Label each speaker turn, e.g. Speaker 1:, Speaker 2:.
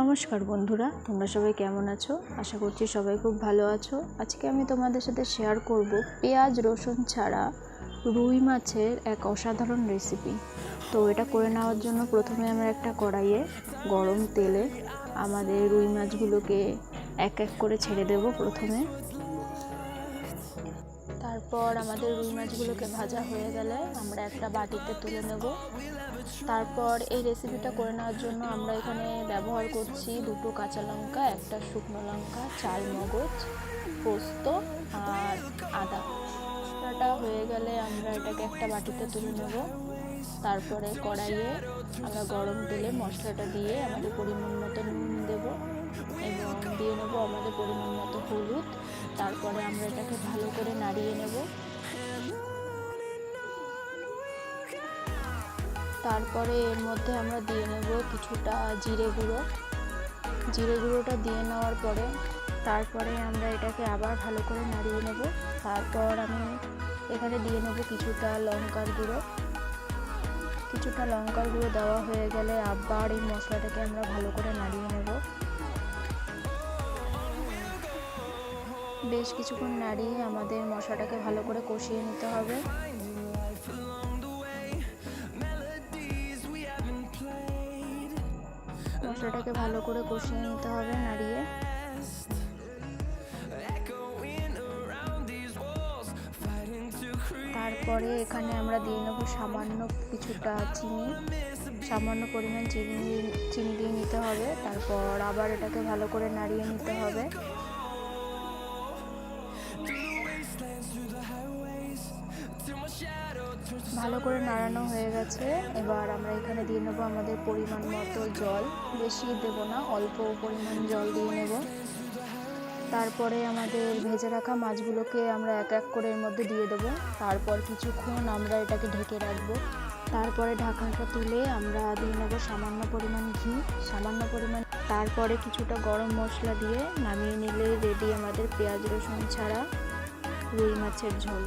Speaker 1: নমস্কার বন্ধুরা, তোমরা সবাই কেমন আছো? আশা করছি সবাই খুব ভালো আছো। আজকে আমি তোমাদের সাথে শেয়ার করব পেঁয়াজ রসুন ছাড়া রুই মাছের এক অসাধারণ রেসিপি তো এটা করে নেওয়ার জন্য প্রথমে আমরা একটা কড়াইয়ে গরম তেলে আমাদের রুই মাছগুলোকে এক এক করে ছেড়ে দেব প্রথমে। তারপর আমাদের রুই মাছগুলোকে ভাজা হয়ে গেলে আমরা একটা বাটিতে তুলে নেব। তারপর এই রেসিপিটা করে নেওয়ার জন্য আমরা এখানে ব্যবহার করছি দুটো কাঁচা লঙ্কা, একটা শুকনো লঙ্কা চাল মগজ, পোস্ত আর আদা। মশলাটা হয়ে গেলে আমরা এটাকে একটা বাটিতে তুলে নেব। তারপরে কড়াইয়ে আমরা গরম তেলে মশলাটা দিয়ে আমাদের পরিমাণ মতো নুন দেবো এবং দিয়ে নেব আমাদের পরিমাণ মতো হলুদ। এটাকে ভালো করে নাড়িয়ে নেব। তারপরে এর মধ্যে আমরা দিয়ে নেব কিছুটা জিরে গুঁড়ো। জিরে গুঁড়োটা দিয়ে নেওয়ার পরে তারপরে আমরা এটাকে আবার ভালো করে নাড়িয়ে নেব। তারপর আমি এখানে দিয়ে নেব কিছুটা লঙ্কার গুঁড়ো। কিছুটা লঙ্কার গুঁড়ো দেওয়া হয়ে গেলে আবার এই মশলাটাকে আমরা ভালো করে নাড়িয়ে নেব। বেশ কিছুক্ষণ নাড়িয়ে আমাদের মশলাটাকে ভালো করে কষিয়ে নিতে হবে। মশলাটাকে ভালো করে কষিয়ে নিতে হবে নাড়িয়ে। তারপরে এখানে আমরা দিয়ে নেব সামান্য কিছুটা চিনি। সামান্য পরিমাণ চিনি চিনি দিয়ে নিতে হবে। তারপর আবার এটাকে ভালো করে নাড়িয়ে নিতে হবে। ভালো করে নাড়ানো হয়ে গেছে। এবার আমরা এখানে দিয়ে নেব আমাদের পরিমাণ মতো জল। বেশি দেব না, অল্প পরিমাণ জল দিয়ে নেব। তারপরে আমাদের ভেজে রাখা মাছগুলোকে আমরা এক এক করে এর মধ্যে দিয়ে দেবো। তারপর কিছুক্ষণ আমরা এটাকে ঢেকে রাখব। তারপরে ঢাকাটা তুলে আমরা দিয়ে নেব সামান্য পরিমাণ ঘি, সামান্য পরিমাণ তারপরে কিছুটা গরম মশলা দিয়ে নামিয়ে নিলে রেডি আমাদের পেঁয়াজ রসুন ছাড়া রুই মাছের ঝোল।